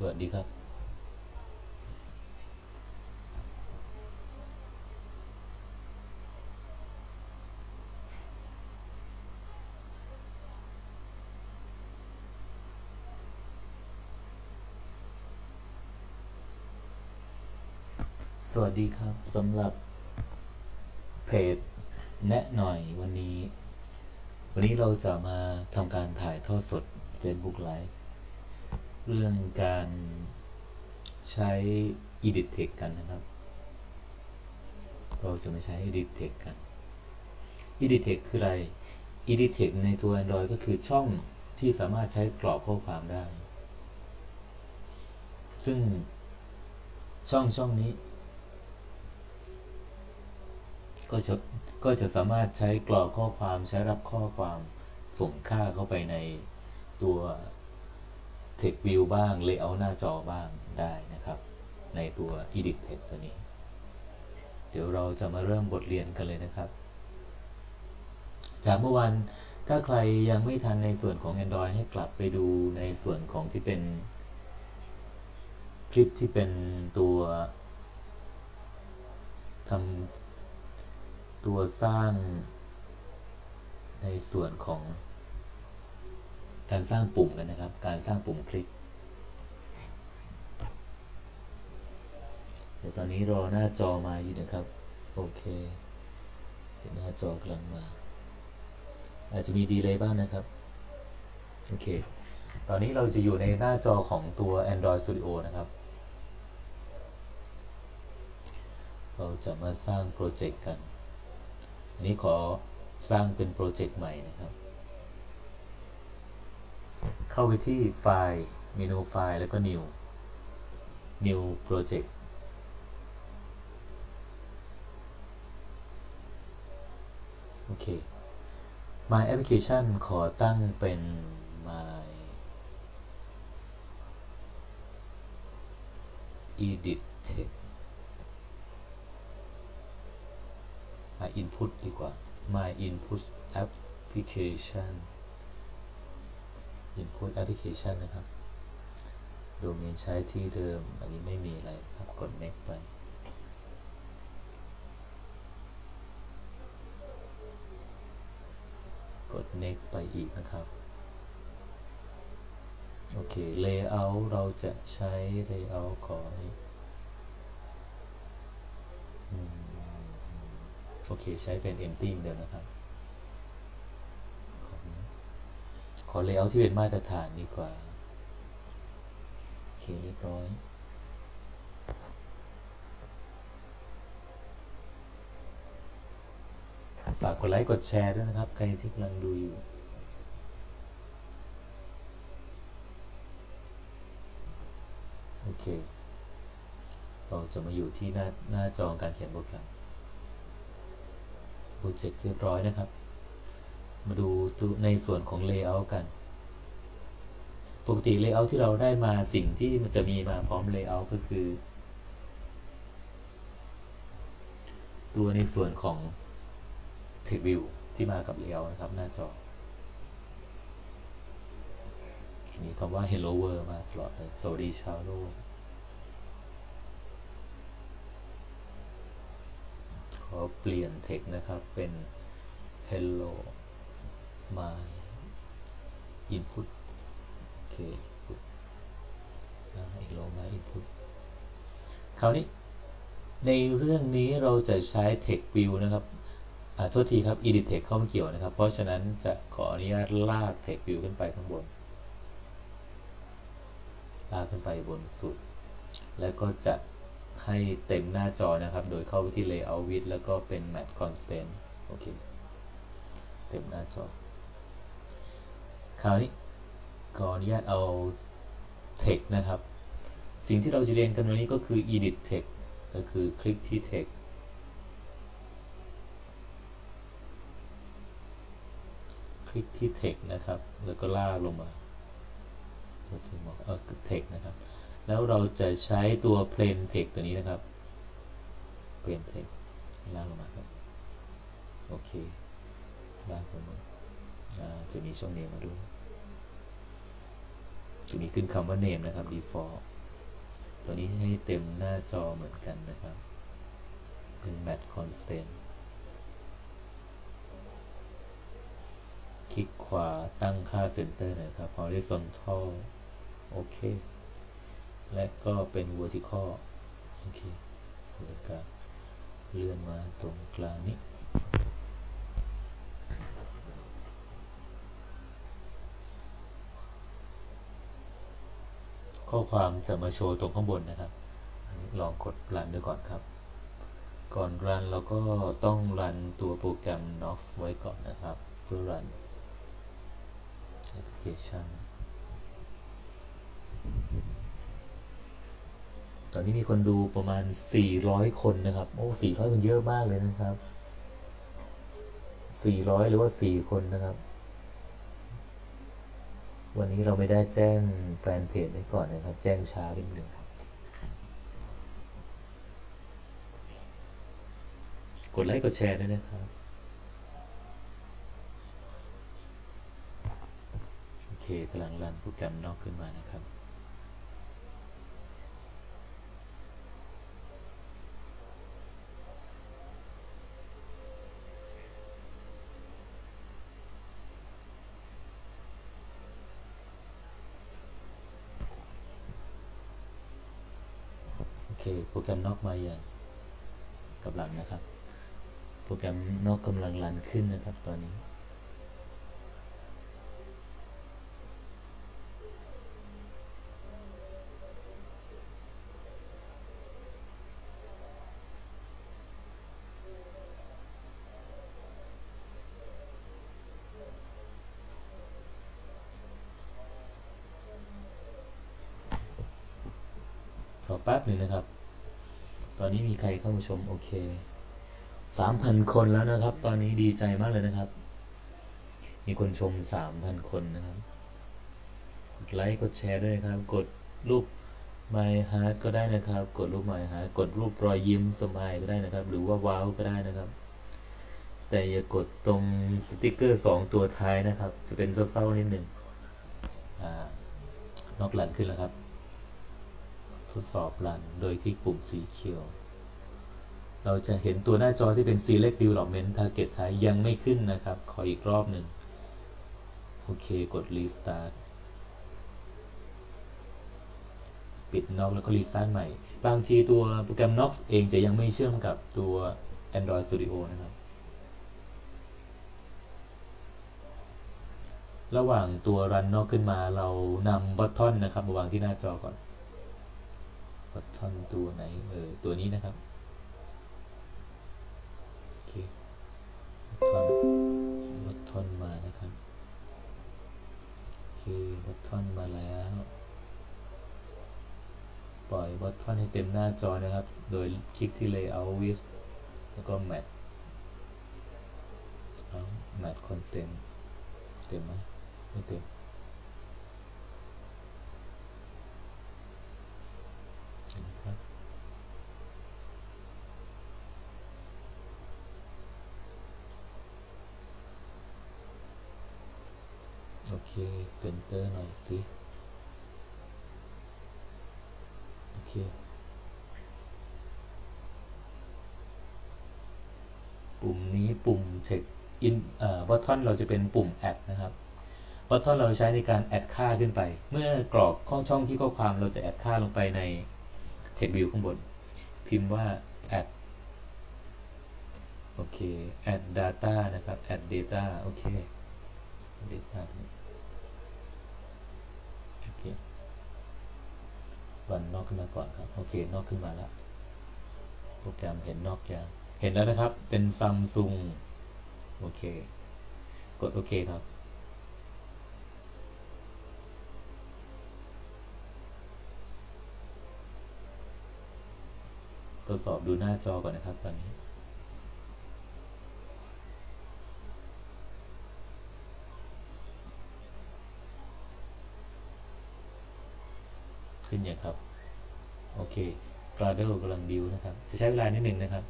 สวัสดีครับสวัสดีครับสำหรับเพจแนะหน่อยวันนี้ วันนี้เราจะมาทำการถ่ายทอดสด Facebook Live เรื่องการใช้ Edit Text กันนะครับ เราจะมาใช้ Edit Text กัน Edit Text คืออะไร Edit Text ในตัว Android ก็คือช่องที่สามารถใช้กรอบข้อความได้ ซึ่งช่องช่องนี้ ก็จะก็จะสามารถใช้กรอกข้อความใช้รับข้อความส่งค่าเข้าไปในตัว Text View บ้าง Layout หน้าจอบ้างได้นะครับ ในตัว Edit Text ตัวนี้ เดี๋ยวเราจะมาเริ่มบทเรียนกันเลยนะครับ จากเมื่อวานถ้าใครยังไม่ทันในส่วนของ Android ให้กลับไปดูในส่วนของที่เป็นคลิปที่เป็นตัวทำตัวสร้างในส่วนของ การสร้างปุ่มกันนะครับ การสร้างปุ่มคลิก เดี๋ยวตอนนี้รอหน้าจอมาอยู่นะครับ โอเคเห็นหน้าจอกำลังมา อาจจะมีดีเลย์บ้างนะครับ โอเค ตอนนี้เราจะอยู่ในหน้าจอของตัว Android Studio นะครับ เราจะมาสร้างโปรเจกต์กัน อันนี้ขอสร้างเป็นโปรเจกต์ใหม่นะครับ เข้าไปที่ไฟล์เมนูไฟล์แล้วก็ new new project โอเค my application ขอตั้งเป็น my edit text my input ดีกว่า my input application input application นะครับ โดเมนใช้ที่เดิม อันนี้ไม่มีอะไรครับ กด next ไป กด next ไปอีกนะครับ โอเค layout เราจะใช้ layout ของโอเค ใช้เป็น empty เหมือนเดิมนะครับ ขอ ขอ layout ที่เป็นมาตรฐานดีกว่าโอเคเรียบร้อย ฝากกดไลค์กดแชร์ด้วยนะครับ ใครที่กำลังดูอยู่โอเค เราจะมาอยู่ที่หน้าหน้าจอการเขียนโปรแกรโปรเจกต์เรียบร้อยนะครับ มาดูในส่วนของ Layout กัน ปกติ Layout ที่เราได้มาสิ่งที่มันจะมีมาพร้อม Layout ก็คือ ตัวในส่วนของ Text View ที่มากับ Layout นะครับ หน้าจอมีคำว่า Hello World มาตลอดเลยสวัสดีชาวโลกขอเปลี่ยน text นะครับเป็น hello my input โอเค hello my input คราวนี้ในเรื่องนี้เราจะใช้ text view นะครับอ่าโทษทีครับ edit text เข้ามาเกี่ยวนะครับ เพราะฉะนั้นจะขออนุญาตลาก text view ขึ้นไปข้างบน ลากขึ้นไปบนสุด แล้วก็จะให้เต็มหน้าจอนะครับ โดยเข้าไปที่ layout width แล้วก็เป็น match constant โอเค เต็มหน้าจอ คราวนี้ขออนุญาตเอา text นะครับ สิ่งที่เราจะเรียนกันวันนี้ก็คือ edit text ก็คือคลิกที่ text คลิกที่ text นะครับ แล้วก็ลากลงมาโอเคบอกเออ text นะครับ แล้วเราจะใช้ตัว plain text ตัวนี้นะครับ plain text ลากลงมาครับ โอเคลากลงมาอ่าจะมีช่องเนมมาด้วย จะมีขึ้นคำว่า name นะครับ default ตัวนี้ให้เต็มหน้าจอเหมือนกันนะครับ เป็น match constant คลิกขวาตั้งค่า center นะครับ horizontal โอเค และก็เป็น vertical โอเคเลื่อนกลางเลื่อนมาตรงกลางนี้ ข้อความจะมาโชว์ตรงข้างบนนะครับ ลองกดรันดูก่อนครับ ก่อนรันเราก็ต้องรันตัวโปรแกรม Nox ไว้ก่อนนะครับ เพื่อรันแอปพลิเคชันตอนนี้มีคนดูประมาณ 400 คนนะครับ โอ้ 400 คนเยอะมากเลยนะครับ 400 หรือว่า 4 คนนะครับ วันนี้เราไม่ได้แจ้งแฟนเพจไว้ก่อนนะครับ แจ้งช้านิดนึงครับ กดไลค์กดแชร์ด้วยนะครับ โอเคกำลังรันโปรแกรมนอกขึ้นมานะครับ โอเคโปรแกรมนอกมาอย่างกำลังนะครับ โปรแกรมนอกกำลังรันขึ้นนะครับตอนนี้ขอแป๊บหนึ่งนะครับ ตอนนี้มีใครเข้ามาชมโอเคสามพันคนแล้วนะครับ ตอนนี้ดีใจมากเลยนะครับ มีคนชมสามพันคนนะครับ กดไลค์กดแชร์ด้วยครับ กดรูป My Heart ก็ได้นะครับ กดรูป My Heart กดรูปรอยยิ้มสมายก็ได้นะครับ หรือว่าว้าวก็ได้นะครับ แต่อย่ากดตรงสติกเกอร์สองตัวท้ายนะครับ จะเป็นเศร้าๆนิดหนึ่งอ่านอกหลันขึ้นแล้วครับ ทดสอบรัน โดยคลิกปุ่มสีเขียว เราจะเห็นตัวหน้าจอที่เป็น Select Development Target ท้ายยังไม่ขึ้นนะครับ ขออีกรอบหนึ่ง โอเค กด Restart ปิดนอกแล้วก็ Restart ใหม่ บางทีตัวโปรแกรม Nox เองจะยังไม่เชื่อมกับตัว Android Studio นะครับ ระหว่างตัวรันนอกขึ้นมาเรานำบัตทอนนะครับมาวางที่หน้าจอก่อน บัตทอนตัวไหนเออตัวนี้นะครับโอเคบัตทอนบัตทอนมานะครับโอเคบัตทอนมาแล้ว ปล่อยบัตทอนให้เต็มหน้าจอนะครับ โดยคลิกที่ Layout with แล้วก็ Mat เอา Mat Constant เต็มไหมไม่เต็ม นะครับโอ เซนเตอร์หน่อยสิโอเคปุ่มนี้ปุ่มเช็คอินเอ่อบัตทอนเราจะเป็นปุ่มแอดนะครับบัตทอนเราใช้ในการแอดค่าขึ้นไป เมื่อกรอกข้อช่องที่ข้อความเราจะแอดค่าลงไปในเทควิวข้างบน พิมพ์ว่า add โอเค add data นะครับ add data โอเค data โอเค วันนอกขึ้นมาก่อนครับ โอเคนอกขึ้นมาแล้วโปรแกรมเห็นนอกยังเห็นแล้วนะครับ เป็นซัมซุงโอเค กดโอเคครับ ทดสอบดูหน้าจอก่อนนะครับตอนนี้ ขึ้นอย่างครับ โอเค Gradle กำลังบิวนะครับ จะใช้เวลานิดหนึ่งนะครับ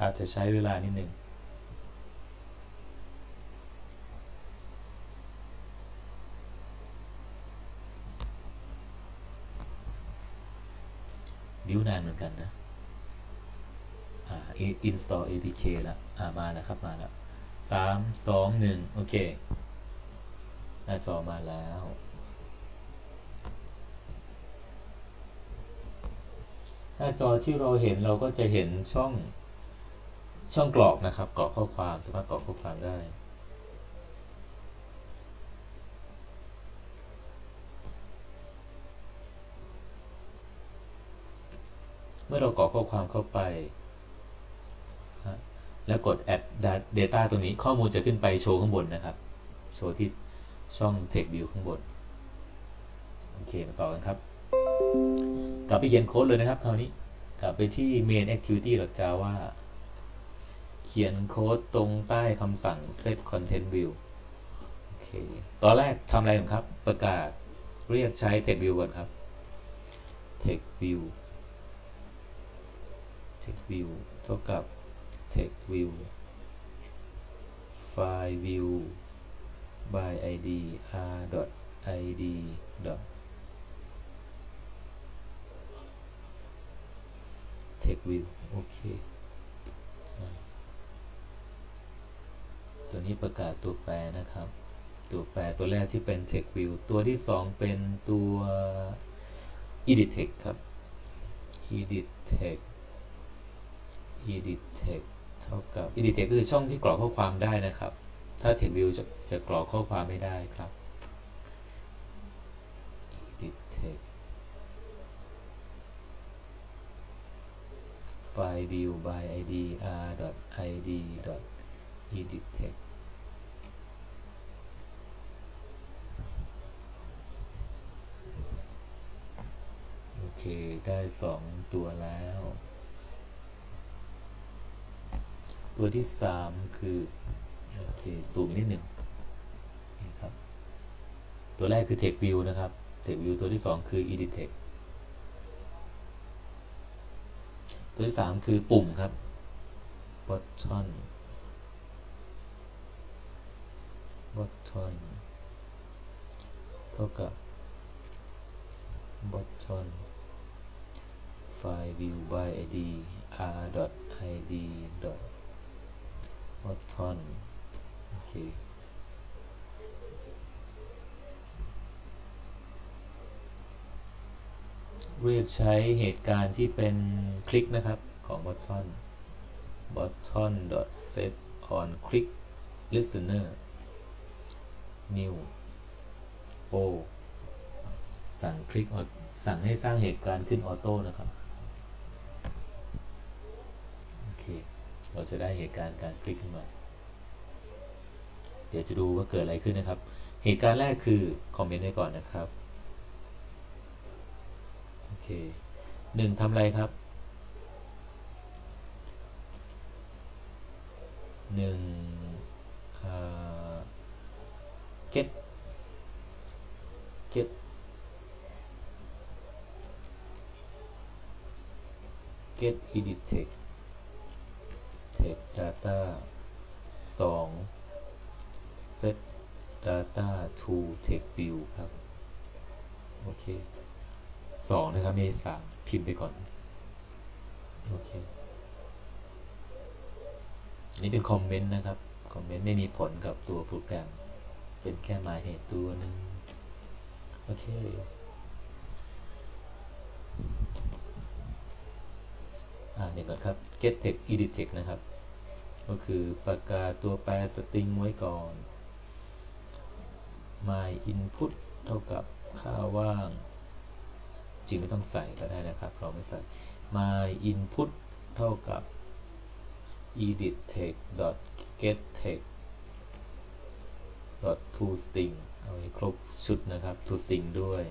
อาจจะใช้เวลานิดหนึ่งบิวนานเหมือนกันนะอ่า install apk ละอ่ามาแล้วครับมาแล้วสามสองหนึ่งโอเคหน้าจอมาแล้ว น้าจอที่เราเห็นเราก็จะเห็นช่องช่องกรอกนะครับกรอกข้อความสามารถกรอกข้อความได้ เมื่อเรากรอกข้อความเข้าไป แล้วกด add data ตรงนี้ข้อมูลจะขึ้นไปโชว์ข้างบนนะครับ โชว์ที่ช่อง text view ข้างบน โอเคมาต่อกันครับ กลับไปเขียนโค้ดเลยนะครับคราวนี้กลับไปที่ main activity java เขียนโค้ดตรงใต้คำสั่ง set content view โอเคตอนแรกทำอะไรก่อนครับ ประกาศเรียกใช้ text view ก่อนครับ text view text view เท่ากับ text view file view by id r dot id dot text view โอเค ตัวนี้ประกาศตัวแปรนะครับ ตัวแปรตัวแรกที่เป็น text view ตัวที่สองเป็นตัว edit text ครับ edit text edit text เท่ากับ edit text คือช่องที่กรอกข้อความได้นะครับ ถ้า text view จะจะกรอกข้อความไม่ได้ครับ edit text file view by id r dot id dot edit text โอเค ได้สองตัวแล้ว ตัวที่สามคือ โอเคซูมนิดหนึ่งนี่ครับ ตัวแรกคือ text view นะครับ text view ตัวที่สองคือ edit text ตัวที่สามคือปุ่มครับบัตทอนบัตทอนเท่ากับบอตทอนไฟล์ view by id r.id. button โอเค เรียกใช้เหตุการณ์ที่เป็นคลิกนะครับของ button button dot set on click listener new o สั่งคลิกสั่งให้สร้างเหตุการณ์ขึ้นออโต้นะครับโอเคเราจะได้เหตุการณ์การคลิกขึ้นมา เดี๋ยวจะดูว่าเกิดอะไรขึ้นนะครับ เหตุการณ์แรกคือ คอมเมนต์ไว้ก่อนนะครับ หนึ่งทำอะไรครับหนึ่งเก็ตเก็ตเก็ตอิดิเทคเทคดัต้าสองเซตดาต้าทูเทคบิวครับ โอเค สองนะครับไม่สามพิมพ์ไปก่อน โอเคอนนี้เป็นคอมเมนต์นะครับ คอมเมนต์ไม่มีผลกับตัวโปรแกรม เป็นแค่หมายเหตุตัวหนึ่งโอเค อ่าเดี๋ยวก่อนครับ get text edit text นะครับ ก็คือประกาศตัวแปรสตริงไว้ก่อน my input เท่ากับค่าว่าง ริงไม่ต้องใส่ก็ได้นะครับ เราไม่ใส่ my input เท่ากับ edit text dot get text dot to string เอาให้ครบชุดนะครับ to string ด้วย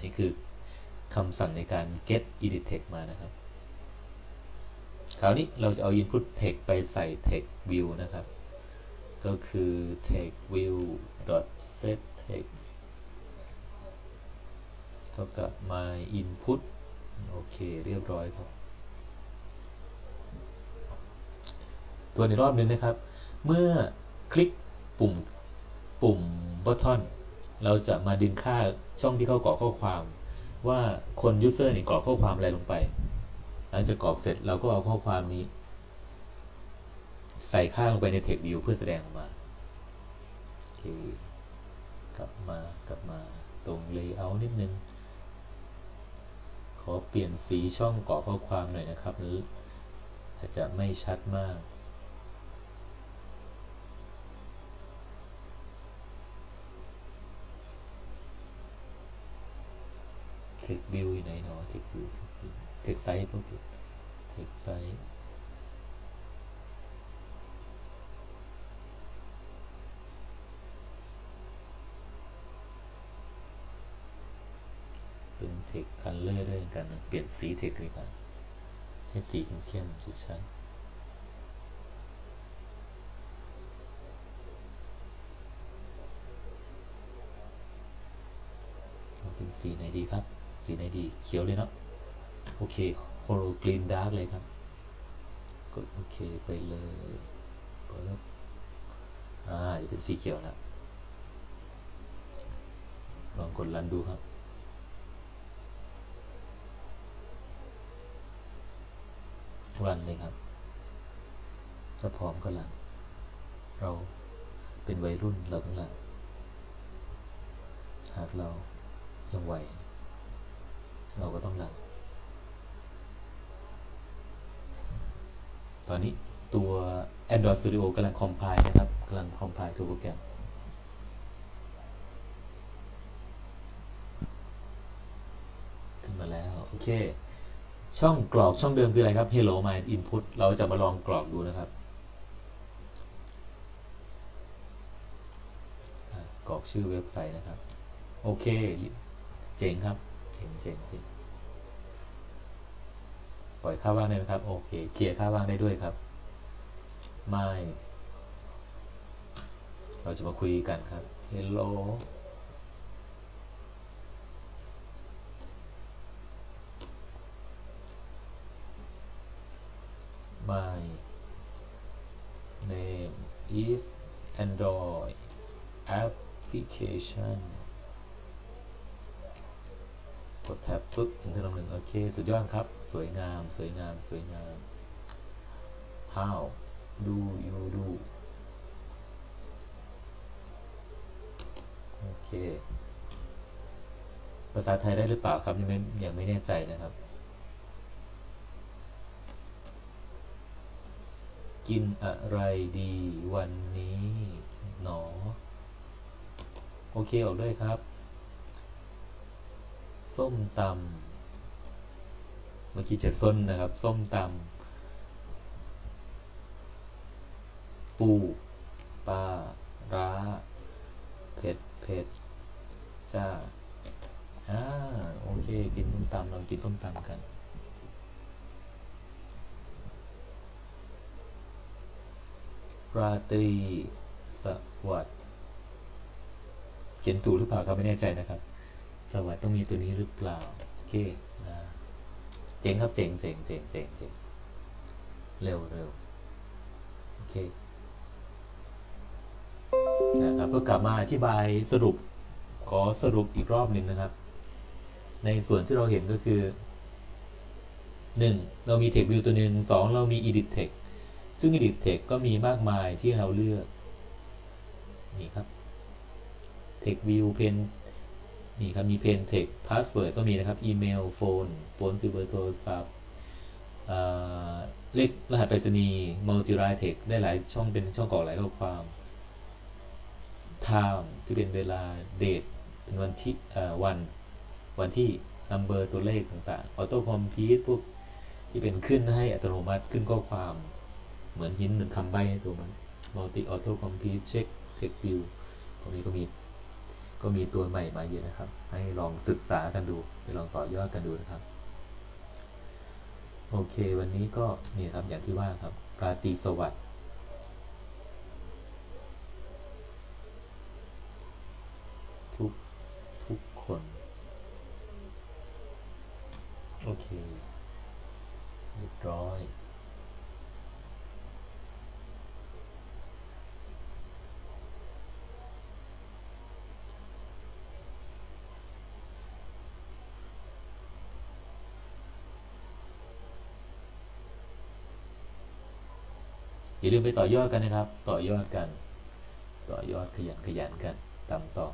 นี่คือคำสั่งในการ get edit text มานะครับ คราวนี้เราจะเอา input text ไปใส่ text view นะครับ ก็คือ text view dot set text เท่ากับ my input โอเค เรียบร้อยครับ ตัวในรอบนึงนะครับ เมื่อคลิกปุ่มปุ่ม button เราจะมาดึงค่าช่องที่เขากรอกข้อความ ว่าคนยูเซอร์นี่กรอกข้อความอะไรลงไป หลังจากกรอกเสร็จเราก็เอาข้อความนี้ ใส่ค่าลงไปใน text view เพื่อแสดงออกมาโอเคกลับมากลับมาตรง layout นิดนึง ขอเปลี่ยนสีช่องกรอกข้อความหน่อยนะครับหรืออาจจะไม่ชัดมาก เทควิวอยู่ไหนเนาะเทควิวเทคไซต์พวกเทคไซต์เป็นเทคคัลเลอร์ด้วย กันนะเปลี่ยนสีเทคเลยกันให้สีเข้มๆชัดๆเอาเป็นสีไหนดีครับ สีไหนดีเขียวเลยเนาะโอเคโฮโลกรีนดาร์กเลยครับกดโอเคไปเลยปึ๊บอ่าจะเป็นสีเขียวแล้วลองกดรันดูครับ รันเลยครับถ้าพร้อมก็รันเราเป็นวัยรุ่นเราต้องรันหากเรายังไหว เราก็ต้องรันตอนนี้ตัว Android Studio กำลังคอมไพล์นะครับกำลังคอมไพล์ตัวโปรแกรมขึ้นมาแล้ว โอเค ช่องกรอกช่องเดิมคืออะไรครับ Hello My Input เราจะมาลองกรอกดูนะครับกรอกชื่อเว็บไซต์นะครับ โอเค เจ๋งครับ เจ๋งเจ๋งเจ๋งปล่อยค่าว่างได้ไหมครับ โอเค เคลียร์ค่าว่างได้ด้วยครับ ไม่ เราจะมาคุยกันครับ Hello My name is Android application กดแท็บปึ๊บถึงเทอมหนึ่งโอเค สุดยอดครับ สวยงาม สวยงาม สวยงาม How do you do โอเค ภาษาไทยได้หรือเปล่าครับ ยังไม่ยังไม่แน่ใจนะครับ กินอะไรดีวันนี้หนอ โอเค ออกด้วยครับ ส้มตำเมื่อกี้จะส้นนะครับ ส้มตำปูปลาร้า เผ็ดเผ็ดจ้าอ่าโอเค กินส้มตำเรากินส้มตำกัน ราตรีสวัสดิ์เขียนถูกหรือเปล่าครับไม่แน่ใจนะครับ สวัสดิ์ต้องมีตัวนี้หรือเปล่า โอเคเจ๋งครับเจ๋งเจ๋งเจ๋งเจ๋งเจ๋งเร็วเร็วโอเคนะครับก็กลับมาอธิบายสรุปขอสรุปอีกรอบหนึ่งนะครับ ในส่วนที่เราเห็นก็คือหนึ่งเรามี text view ตัวหนึ่งสองเรามี edit text ซึ่ง edit text ก็มีมากมายที่เราเลือก นี่ครับ text view pen นี่ครับ มี pen text password ก็มีนะครับอีเมลโฟนโฟนคือเบอร์โทรศัพท์เลขรหัสไปรษณีย์ multi line text ได้หลายช่องเป็นช่องกรอกหลายข้อความ time ที่เป็นเวลา date เป็นวันที่วัน วันที่ number ตัวเลขต่างๆ auto complete พวกที่เป็นขึ้นให้อัตโนมัติขึ้นข้อความ เหมือนหินเหมือนคำใบ้ให้ตัวมัน multi auto complete check text view ตรงนี้ก็มีก็มีตัวใหม่มาเยอะนะครับ ให้ลองศึกษากันดู ไปลองต่อยอดกันดูนะครับ โอเค วันนี้ก็นี่ครับอย่างที่ว่าครับราตรีสวัสดิ์ทุกทุกคน โอเคเรียบร้อย อย่าลืมไปต่อยอดกันนะครับ ต่อยอดกัน ต่อยอดขยันขยันกันตามต่อ